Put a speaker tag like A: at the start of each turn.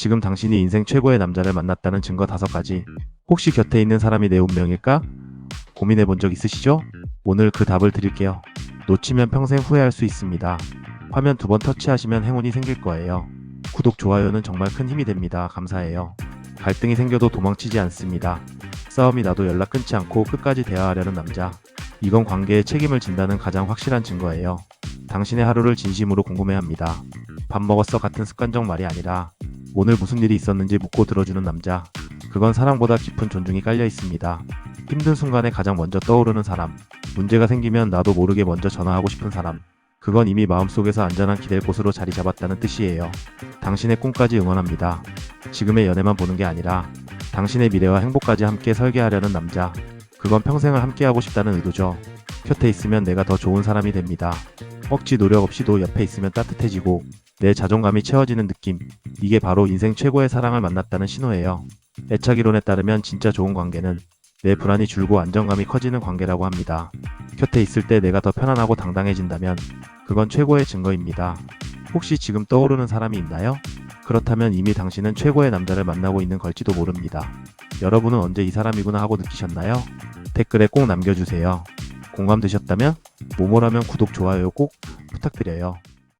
A: 지금 당신이 인생 최고의 남자를 만났다는 증거 다섯 가지. 혹시 곁에 있는 사람이 내 운명일까? 고민해 본 적 있으시죠? 오늘 그 답을 드릴게요. 놓치면 평생 후회할 수 있습니다. 화면 두 번 터치하시면 행운이 생길 거예요. 구독, 좋아요는 정말 큰 힘이 됩니다. 감사해요. 갈등이 생겨도 도망치지 않습니다. 싸움이 나도 연락 끊지 않고 끝까지 대화하려는 남자. 이건 관계에 책임을 진다는 가장 확실한 증거예요. 당신의 하루를 진심으로 궁금해합니다. 밥 먹었어 같은 습관적 말이 아니라 오늘 무슨 일이 있었는지 묻고 들어주는 남자. 그건 사랑보다 깊은 존중이 깔려 있습니다. 힘든 순간에 가장 먼저 떠오르는 사람. 문제가 생기면 나도 모르게 먼저 전화하고 싶은 사람. 그건 이미 마음속에서 안전한 기댈 곳으로 자리 잡았다는 뜻이에요. 당신의 꿈까지 응원합니다. 지금의 연애만 보는 게 아니라 당신의 미래와 행복까지 함께 설계하려는 남자. 그건 평생을 함께하고 싶다는 의도죠. 곁에 있으면 내가 더 좋은 사람이 됩니다. 억지 노력 없이도 옆에 있으면 따뜻해지고 내 자존감이 채워지는 느낌. 이게 바로 인생 최고의 사랑을 만났다는 신호예요. 애착이론에 따르면 진짜 좋은 관계는 내 불안이 줄고 안정감이 커지는 관계라고 합니다. 곁에 있을 때 내가 더 편안하고 당당해진다면 그건 최고의 증거입니다. 혹시 지금 떠오르는 사람이 있나요? 그렇다면 이미 당신은 최고의 남자를 만나고 있는 걸지도 모릅니다. 여러분은 언제 이 사람이구나 하고 느끼셨나요? 댓글에 꼭 남겨주세요. 공감되셨다면 모모라면 구독, 좋아요 꼭 부탁드려요.